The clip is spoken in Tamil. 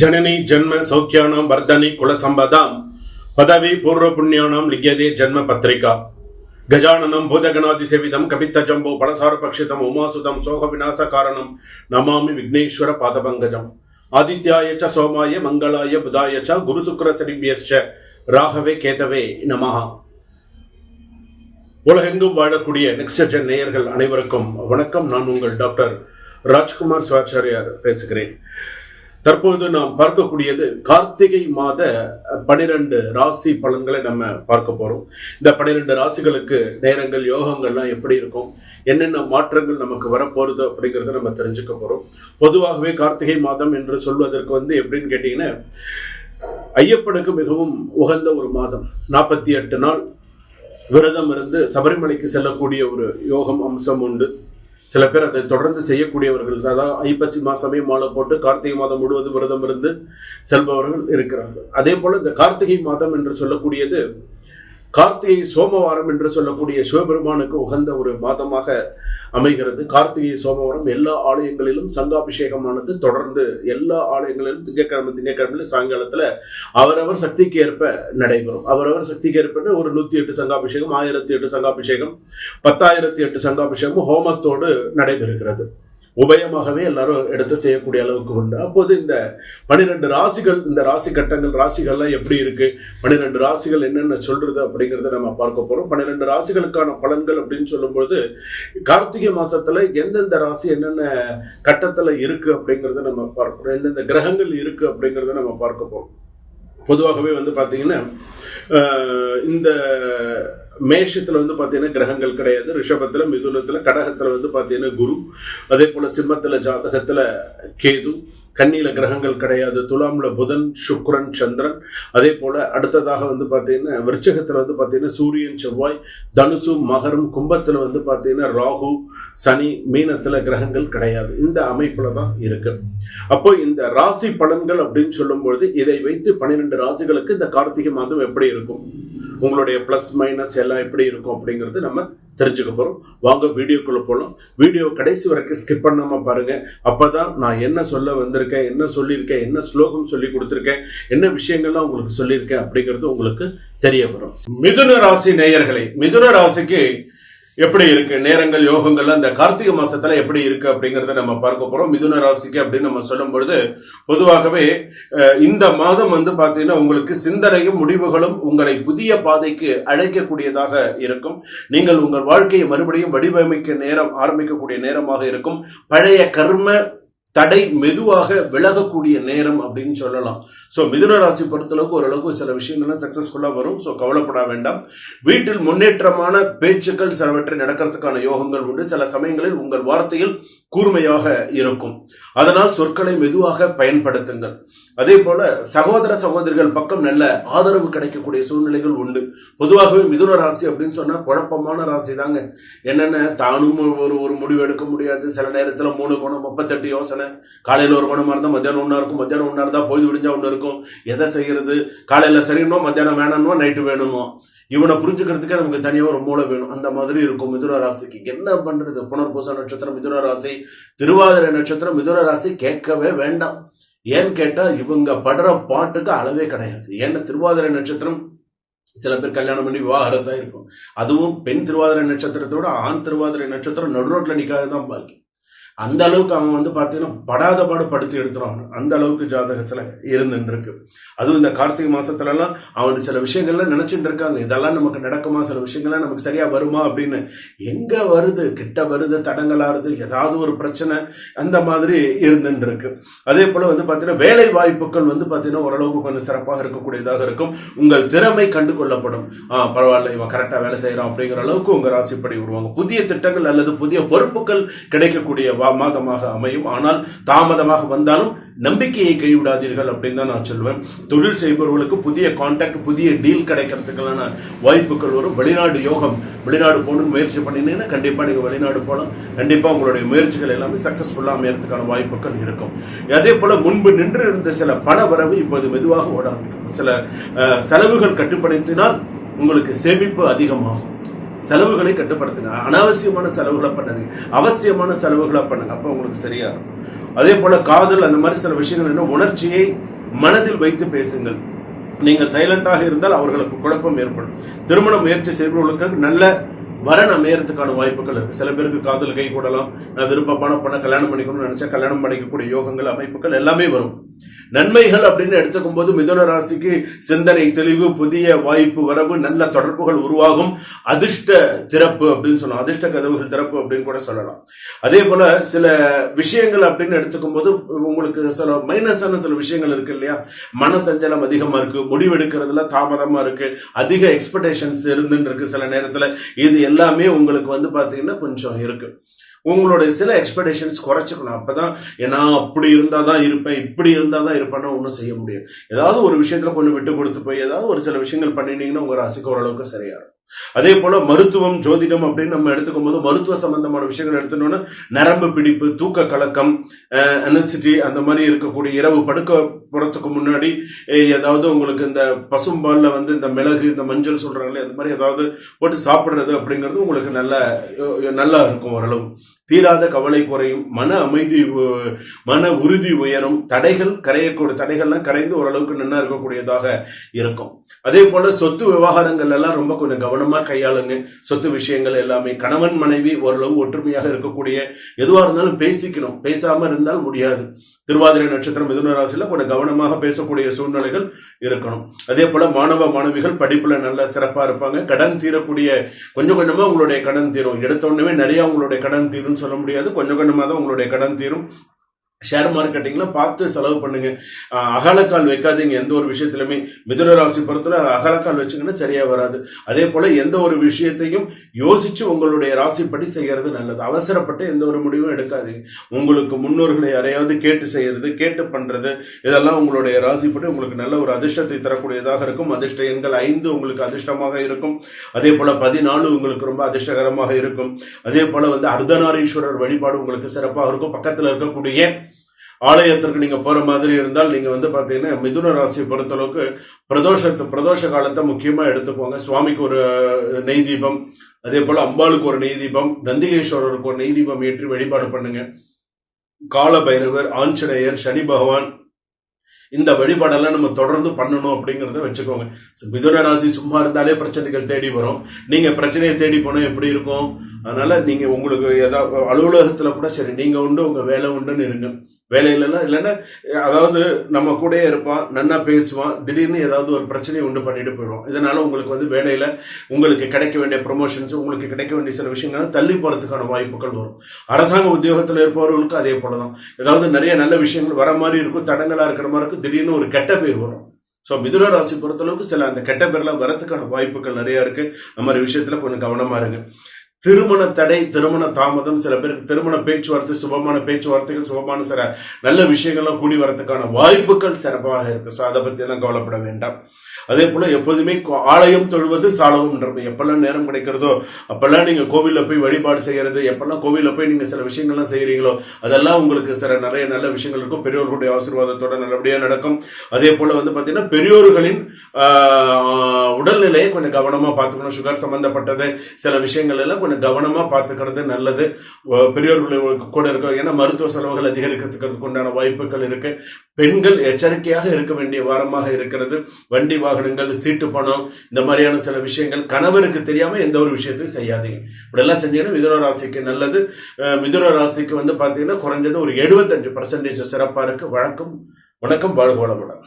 ஜனனி ஜென்ம சௌக்கியானாம் வர்தனி குலசம்பதாம் பதவி பூர்வ புண்ணியானாம் லிங்கியதே ஜன்ம பத்திரிகா கஜானனம் பூதகணாதி சேவிதம் கபித்த ஜம்போ பலசார பக்ஷிதம் உமாசுதம் சோக விநாச காரணம் நமாமி விக்னேஸ்வர பாதபங்கஜம் ஆதித்யாய ச சோமாய மங்களாய புதாய ச குரு சுக்கர சரிபியஸ்ச ராகவே கேதவே நமஹா உலகெங்கும் வாழக்கூடிய நெக்ஸ்ட் ஜென் நேயர்கள் அனைவருக்கும் வணக்கம். நான் உங்கள் டாக்டர் ராஜ்குமார் சிவாச்சாரியார் பேசுகிறேன். தற்பொழுது நாம் பார்க்கக்கூடியது கார்த்திகை மாத பனிரெண்டு ராசி பலன்களை நம்ம பார்க்க போறோம். இந்த பனிரெண்டு ராசிகளுக்கு நேரங்கள் யோகங்கள்லாம் எப்படி இருக்கும்? என்னென்ன மாற்றங்கள் நமக்கு வரப்போறது அப்படிங்கிறத நம்ம தெரிஞ்சுக்க போறோம். பொதுவாகவே கார்த்திகை மாதம் என்று சொல்வதற்கு வந்து எப்படின்னு கேட்டீங்கன்னா ஐயப்பனுக்கு மிகவும் உகந்த ஒரு மாதம். நாற்பத்தி எட்டு நாள் விரதம் இருந்து சபரிமலைக்கு செல்லக்கூடிய ஒரு யோகம் அம்சம் உண்டு. சில பேர் அதை தொடர்ந்து செய்யக்கூடியவர்கள் அதாவது ஐப்பசி மாசமே மாலை போட்டு கார்த்திகை மாதம் முழுவதும் விரதம் இருந்து செல்பவர்கள் இருக்கிறார்கள். அதே போல் இந்த கார்த்திகை மாதம் என்று சொல்லக்கூடியது கார்த்திகை சோமவாரம் என்று சொல்லக்கூடிய சிவபெருமானுக்கு உகந்த ஒரு மாதமாக அமைகிறது. கார்த்திகை சோமவாரம் எல்லா ஆலயங்களிலும் சங்காபிஷேகமானது தொடர்ந்து எல்லா ஆலயங்களிலும் திங்கக்கிழமை திங்கக்கிழமையில சாயங்காலத்தில் அவரவர் சக்திக்கு ஏற்ப நடைபெறும். அவரவர் சக்திக்கு ஏற்ப ஒரு நூத்தி எட்டு சங்காபிஷேகம் ஆயிரத்தி எட்டு சங்காபிஷேகம் பத்தாயிரத்தி எட்டு சங்காபிஷேகம் ஹோமத்தோடு நடைபெறுகிறது. உபயமாகவே எல்லாரும் எடுத்து செய்யக்கூடிய அளவுக்கு உண்டு. அப்போது இந்த பனிரெண்டு ராசிகள் இந்த ராசி கட்டங்கள் ராசிகள்லாம் எப்படி இருக்கு? பன்னிரெண்டு ராசிகள் என்னென்ன சொல்றது அப்படிங்கிறத நம்ம பார்க்க போறோம். பன்னிரெண்டு ராசிகளுக்கான பலன்கள் அப்படின்னு சொல்லும்போது கார்த்திகை மாசத்துல எந்தெந்த ராசி என்னென்ன கட்டத்துல இருக்கு அப்படிங்கிறத நம்ம பார்க்கிறோம் எந்தெந்த கிரகங்கள் இருக்கு அப்படிங்கிறத நம்ம பார்க்க போறோம். பொதுவாகவே வந்து பார்த்தீங்கன்னா இந்த மேஷத்தில் வந்து பார்த்தீங்கன்னா கிரகங்கள் கிடையாது. ரிஷபத்தில் மிதுனத்தில் கடகத்தில் வந்து பார்த்தீங்கன்னா குரு. அதே போல் சிம்மத்தில் ஜாதகத்தில் கேது. கண்ணியில் கிரகங்கள் கிடையாது. துலாமில் புதன் சுக்ரன் சந்திரன். அதே போல் அடுத்ததாக வந்து பார்த்தீங்கன்னா விருச்சகத்தில் வந்து பார்த்தீங்கன்னா சூரியன் செவ்வாய் தனுசு மகரம் கும்பத்தில் வந்து பார்த்தீங்கன்னா ராகு சனி மீனத்தில் கிரகங்கள் கிடையாது. இந்த அமைப்பில் தான் இருக்கு. அப்போ இந்த ராசி பலன்கள் அப்படின்னு சொல்லும்பொழுது இதை வைத்து பன்னிரெண்டு ராசிகளுக்கு இந்த கார்த்திகை மாதம் எப்படி இருக்கும்? உங்களுடைய ப்ளஸ் மைனஸ் எல்லாம் எப்படி இருக்கும் அப்படிங்கிறது நம்ம தெரிஞ்சுக்க போகிறோம் வாங்க வீடியோக்குள்ளே போகலாம் வீடியோ கடைசி வரைக்கும் ஸ்கிப் பண்ணாமல் பாருங்கள் அப்போ தான் நான் என்ன சொல்ல வந்திருக்கேன் என்ன சொல்லியிருக்கேன் என்ன ஸ்லோகம் சொல்லி கொடுத்துருக்கேன் என்ன விஷயங்கள்லாம் உங்களுக்கு சொல்லியிருக்கேன் அப்படிங்கிறது உங்களுக்கு தெரிய வரும். மிதுன ராசி நேயர்களே மிதுன ராசிக்கு எப்படி இருக்கு? நேரங்கள் யோகங்கள் அந்த கார்த்திகை மாசத்துல எப்படி இருக்கு அப்படிங்கறத நம்ம பார்க்க போறோம். மிதுன ராசிக்கு அப்படின்னு நம்ம சொல்லும் பொழுது பொதுவாகவே இந்த மாதம் வந்து பாத்தீங்கன்னா உங்களுக்கு சிந்தனையும் முடிவுகளும் உங்களை புதிய பாதைக்கு அழைக்கக்கூடியதாக இருக்கும். நீங்கள் உங்கள் வாழ்க்கையை மறுபடியும் வடிவமைக்க நேரம் ஆரம்பிக்கக்கூடிய நேரமாக இருக்கும். பழைய கர்ம தடை மெதுவாக விலகக்கூடிய நேரம் அப்படின்னு சொல்லலாம். ஸோ மிதுன ராசி பொறுத்தளவுக்கு ஓரளவுக்கு சில விஷயங்கள்லாம் சக்ஸஸ்ஃபுல்லாக வரும். ஸோ கவலைப்பட வேண்டாம். வீட்டில் முன்னேற்றமான பேச்சுக்கள் சிலவற்றை நடக்கிறதுக்கான யோகங்கள் உண்டு. சில சமயங்களில் உங்கள் வார்த்தையில் கூர்மையாக இருக்கும். அதனால் சொற்களை மெதுவாக பயன்படுத்துங்கள். அதே போல சகோதர சகோதரிகள் பக்கம் நல்ல ஆதரவு கிடைக்கக்கூடிய சூழ்நிலைகள் உண்டு. பொதுவாகவே மிதுன ராசி அப்படின்னு சொன்னா குழப்பமான ராசி தாங்க. என்னென்ன தானும் ஒரு ஒரு முடிவு எடுக்க முடியாது. சில நேரத்துல மூணு குணம் முப்பத்தெட்டு யோசனை. காலையில ஒரு குணமா இருந்தா மத்தியானம் ஒண்ணா இருக்கும். மத்தியானம் ஒண்ணா இருந்தா பொழுது விடிஞ்சா ஒண்ணு இருக்கும். எதை செய்யறது? காலையில சரிணும் மத்தியானம் வேணும்னோ நைட்டு வேணுமோ? இவனை புரிஞ்சுக்கிறதுக்கே நமக்கு தனியாக ஒரு மூளை வேணும். அந்த மாதிரி இருக்கும் மிதுன ராசிக்கு. என்ன பண்ணுறது புனர்பூச நட்சத்திரம் மிதுன ராசி. திருவாதிரை நட்சத்திரம் மிதுன ராசி கேட்கவே வேண்டாம். ஏன்னு கேட்டால் இவங்க படுற பாட்டுக்கு அளவே கிடையாது. ஏன்னா திருவாதிரை நட்சத்திரம் சில பேர் கல்யாணம் பண்ணி விவாகரத்தா இருக்கும். அதுவும் பெண் திருவாதிரை நட்சத்திரத்தோட ஆண் திருவாதிரை நட்சத்திரம் நடுரோட்டில் நிற்காது தான் பாக்கி. அந்த அளவுக்கு அவன் வந்து பார்த்தீங்கன்னா படாத பாடு படுத்தி எடுத்துறான் அந்த அளவுக்கு ஜாதகத்தில் இருந்துட்டு இருக்கு அதுவும் இந்த கார்த்திகை மாசத்துலலாம் அவன் சில விஷயங்கள்லாம் நினைச்சிட்டு இருக்காங்க. இதெல்லாம் நமக்கு நடக்குமா? சில விஷயங்கள்லாம் நமக்கு சரியா வருமா அப்படின்னு. எங்க வருது? கிட்ட வருது? தடங்களாருது ஏதாவது ஒரு பிரச்சனை அந்த மாதிரி இருந்துட்டு இருக்கு அதே போல வந்து பார்த்தீங்கன்னா வேலை வாய்ப்புகள் வந்து பார்த்தீங்கன்னா ஓரளவுக்கு கொஞ்சம் சிறப்பாக இருக்கக்கூடியதாக இருக்கும். உங்கள் திறமை கண்டு கொள்ளப்படும் பரவாயில்ல இவன் கரெக்டாக வேலை செய்கிறான் அப்படிங்கிற அளவுக்கு உங்கள் ராசிப்படி வருவாங்க புதிய திட்டங்கள் அல்லது புதிய பொறுப்புகள் கிடைக்கக்கூடிய மாதமாக அமையும். ஆனால் தாமதமாக வந்தாலும் நம்பிக்கையை கைவிடாதீர்கள் அப்படின்னு தான் நான் சொல்லுவேன் தொழில் செய்பவர்களுக்கு புதிய கான்டாக்ட் புதிய டீல் கிடைக்கிறதுக்கான வாய்ப்புகள் வரும். வெளிநாடு யோகம் வெளிநாடு போகணும்னு முயற்சி பண்ணினீங்கன்னா கண்டிப்பாக நீங்கள் வெளிநாடு போகலாம். கண்டிப்பாக உங்களுடைய முயற்சிகள் எல்லாமே சக்ஸஸ்ஃபுல்லாக அமையறதுக்கான வாய்ப்புகள் இருக்கும். அதே போல் முன்பு நின்று இருந்த சில பண வரவு இப்போது மெதுவாக ஓட ஆரம்பிக்கும். சில செலவுகள் கட்டுப்படுத்தினால் உங்களுக்கு சேமிப்பு அதிகமாகும். செலவுகளை கட்டுப்படுத்துங்க. அனாவசியமான செலவுகளை பண்ணுங்க. அவசியமான செலவுகளை பண்ணுங்க. அப்போ உங்களுக்கு சரியா இருக்கும். அதே போல காதல் அந்த மாதிரி சில விஷயங்கள் என்ன? உணர்ச்சியை மனதில் வைத்து பேசுங்கள். நீங்கள் சைலண்டாக இருந்தால் அவர்களுக்கு குழப்பம் ஏற்படும். திருமண முயற்சி செய்பவர்களுக்கு நல்ல வரன் அமையறதுக்கான வாய்ப்புகள் இருக்கு. சில பேருக்கு காதல் கை கூடலாம். நான் விருப்பமான பண்ண கல்யாணம் பண்ணிக்கணும்னு நினைச்சா கல்யாணம் பண்ணிக்கக்கூடிய யோகங்கள் அமைப்புகள் எல்லாமே வரும். நன்மைகள் அப்படின்னு எடுத்துக்கும் போது மிதுன ராசிக்கு சிந்தனை தெளிவு புதிய வாய்ப்பு வரவு நல்ல தொடர்புகள் உருவாகும். அதிர்ஷ்ட திறப்பு அப்படின்னு சொல்லலாம். அதிர்ஷ்ட கதவுகள் திறப்பு அப்படின்னு கூட சொல்லலாம். அதே போல சில விஷயங்கள் அப்படின்னு எடுத்துக்கும் போது உங்களுக்கு சில மைனஸான சில விஷயங்கள் இருக்கு இல்லையா? மன சஞ்சலம் அதிகமா இருக்கு. முடிவெடுக்கிறதுல தாமதமா இருக்கு. அதிக எக்ஸ்பெக்டேஷன்ஸ் இருந்துன்னு இருக்கு சில நேரத்துல. இது எல்லாமே உங்களுக்கு வந்து பாத்தீங்கன்னா கொஞ்சம் இருக்கு. உங்களுடைய சில எக்ஸ்பெக்டேஷன்ஸ் குறைச்சிக்கணும். அப்பதான் ஏன்னா அப்படி இருந்தால் தான் இருப்பேன் இப்படி இருந்தால் தான் இருப்பேன்னா ஒன்றும் செய்ய முடியும் ஏதாவது ஒரு விஷயத்துல கொஞ்சம் விட்டு கொடுத்து போய் ஏதாவது ஒரு சில விஷயங்கள் பண்ணினீங்கன்னா உங்க ராசிக்கு ஓரளவுக்கு சரியா இருக்கும் அதே போல மருத்துவம் ஜோதிடம் அப்படின்னு நம்ம எடுத்துக்கும் போது மருத்துவ சம்பந்தமான விஷயங்கள் எடுத்துட்டோம்னா நரம்பு பிடிப்பு தூக்க கலக்கம் அனசிட்டி அந்த மாதிரி இருக்கக்கூடிய இரவு படுக்க போறதுக்கு முன்னாடி ஏதாவது உங்களுக்கு இந்த பசும்பாலில் வந்து இந்த மிளகு இந்த மஞ்சள் சொல்றாங்களே அந்த மாதிரி ஏதாவது போட்டு சாப்பிட்றது அப்படிங்கிறது உங்களுக்கு நல்ல நல்லா இருக்கும் ஓரளவு. தீராத கவலை குறையும். மன அமைதி மன உறுதி உயரும். தடைகள் கரையக்கூடிய தடைகள்லாம் கரைந்து ஓரளவுக்கு நல்லா இருக்கக்கூடியதாக இருக்கும். அதே போல சொத்து விவகாரங்கள் எல்லாம் ரொம்ப கொஞ்சம் கவனமா கையாளுங்க. சொத்து விஷயங்கள் எல்லாமே. கணவன் மனைவி ஓரளவு ஒற்றுமையாக இருக்கக்கூடிய எதுவா இருந்தாலும் பேசிக்கணும். பேசாம இருந்தால் முடியாது. திருவாதிரை நட்சத்திரம் மிதுன ராசியில் கொஞ்சம் கவனமாக பேசக்கூடிய சூழ்நிலைகள் இருக்கணும். அதே போல மாணவ மாணவிகள் படிப்புல நல்ல சிறப்பா இருப்பாங்க. கடன் தீரக்கூடிய கொஞ்சம் கொஞ்சமா உங்களுடைய கடன் தீரும். எடுத்த உடனே நிறைய உங்களுடைய கடன் தீரும். சொல்ல முடியாது. கொஞ்சம் கொஞ்சமாக தான் உங்களுடைய கடன் தீரும். ஷேர் மார்க்கெட்டிங்கில் பார்த்து செலவு பண்ணுங்க. அகலக்கால் வைக்காதீங்க. எந்த ஒரு விஷயத்திலுமே மிதுன ராசி பொறுத்தல அகலக்கால் வச்சுங்கன்னா சரியா வராது. அதே போல எந்த ஒரு விஷயத்தையும் யோசிச்சு உங்களுடைய ராசிப்படி செய்யறது நல்லது. அவசரப்பட்டு எந்த ஒரு முடிவும் எடுக்காதீங்க. உங்களுக்கு முன்னோர்களை யாரையாவது கேட்டு செய்யறது கேட்டு பண்றது இதெல்லாம் உங்களுடைய ராசிப்படி உங்களுக்கு நல்ல ஒரு அதிர்ஷ்டத்தை தரக்கூடியதாக இருக்கும். அதிர்ஷ்ட எண்கள் ஐந்து உங்களுக்கு அதிர்ஷ்டமாக இருக்கும். அதே போல பதினாலு உங்களுக்கு ரொம்ப அதிர்ஷ்டகரமாக இருக்கும். அதே போல வந்து அர்த்தநாரீஸ்வரர் வழிபாடு உங்களுக்கு சிறப்பாக இருக்கும். பக்கத்தில் இருக்கக்கூடிய ஆலயத்திற்கு நீங்க போற மாதிரி இருந்தால் நீங்க வந்து பாத்தீங்கன்னா மிதுன ராசியை பொறுத்தளவுக்கு பிரதோஷத்து பிரதோஷ காலத்தை முக்கியமா எடுத்துக்கோங்க. சுவாமிக்கு ஒரு நெய் தீபம் அதே போல அம்பாளுக்கு ஒரு நெய் தீபம் நந்திகேஸ்வரருக்கு ஒரு நெய் தீபம் ஏற்றி வழிபாடு பண்ணுங்க. கால பைரவர் ஆஞ்சநேயர் சனி பகவான் இந்த வழிபாடெல்லாம் நம்ம தொடர்ந்து பண்ணணும் அப்படிங்கிறத வச்சுக்கோங்க. மிதுன ராசி சும்மா இருந்தாலே பிரச்சனைகள் தேடி வரும். நீங்க பிரச்சனையை தேடி போனால் எப்படி இருக்கும்? அதனால நீங்க உங்களுக்கு ஏதாவது அலுவலகத்துல கூட சரி நீங்க உண்டு உங்க வேலை உண்டுன்னு இருங்க. வேலையிலலாம் இல்லைன்னா அதாவது நம்ம கூடயே இருப்பான் நன்னா பேசுவான் திடீர்னு ஏதாவது ஒரு பிரச்சனையை உண்டு பண்ணிட்டு போயிடுவான் இதனால உங்களுக்கு வந்து வேலையில உங்களுக்கு கிடைக்க வேண்டிய ப்ரொமோஷன்ஸ் உங்களுக்கு கிடைக்க வேண்டிய சில விஷயங்கள் தள்ளி போறதுக்கான வாய்ப்புகள் வரும். அரசாங்க உத்தியோகத்தில் இருப்பவர்களுக்கும் அதே போலதான். ஏதாவது நிறைய நல்ல விஷயங்கள் வர மாதிரி இருக்கும் தடங்களா இருக்கிற மாதிரி இருக்கும் திடீர்னு ஒரு கெட்ட பேர் வரும். ஸோ மிதுன ராசி பொறுத்தளவுக்கு சில அந்த கெட்ட பேர்லாம் வரத்துக்கான வாய்ப்புகள் நிறையா இருக்குது அந்த மாதிரி விஷயத்தில் கொஞ்சம் கவனமாக இருங்க. திருமண தடை திருமண தாமதம் சில பேருக்கு திருமண பேச்சுவார்த்தை சுபமான பேச்சுவார்த்தைகள் சுபமான சில நல்ல விஷயங்கள்லாம் கூடி வரதுக்கான வாய்ப்புகள் சிறப்பாக இருக்கு. ஸோ அதை பத்தி எல்லாம் கவலைப்பட வேண்டாம். அதே போல எப்போதுமே ஆலயம் தொழுவது சாலவும்ன்றது எப்பெல்லாம் நேரம் கிடைக்கிறதோ அப்பெல்லாம் நீங்க கோவிலில் போய் வழிபாடு செய்யறது எப்பெல்லாம் கோவிலில் போய் நீங்க சில விஷயங்கள்லாம் செய்யறீங்களோ அதெல்லாம் உங்களுக்கு சில நிறைய நல்ல விஷயங்கள் இருக்கும். பெரியோர்களுடைய ஆசீர்வாதத்தோட நல்லபடியாக நடக்கும். அதே போல வந்து பாத்தீங்கன்னா பெரியோர்களின் உடல்நிலையை கொஞ்சம் கவனமா பார்த்துக்கணும். சுகர் சம்பந்தப்பட்டது சில விஷயங்கள் எல்லாம் கொஞ்சம் கவனமாக பார்த்துக்கிறது நல்லது. பெரியோர்களுக்கு கூட இருக்க ஏன்னா மருத்துவ செலவுகள் அதிகரிக்கிறதுக்கு உண்டான வாய்ப்புகள் இருக்கு. பெண்கள் எச்சரிக்கையாக இருக்க வேண்டிய வாரமாக இருக்கிறது. வண்டி வாகனங்கள் சீட்டு பணம் இந்த மாதிரியான சில விஷயங்கள் கணவருக்கு தெரியாமல் எந்த ஒரு விஷயத்தையும் செய்யாதீங்க. இப்படியெல்லாம் செஞ்சீங்கன்னா மிதுன ராசிக்கு நல்லது. மிதுன ராசிக்கு வந்து பார்த்தீங்கன்னா குறைஞ்சது ஒரு எழுபத்தஞ்சு பர்சன்டேஜ் சிறப்பாக இருக்குது வழக்கம் வணக்கம் வாழ்க வளமுடன்.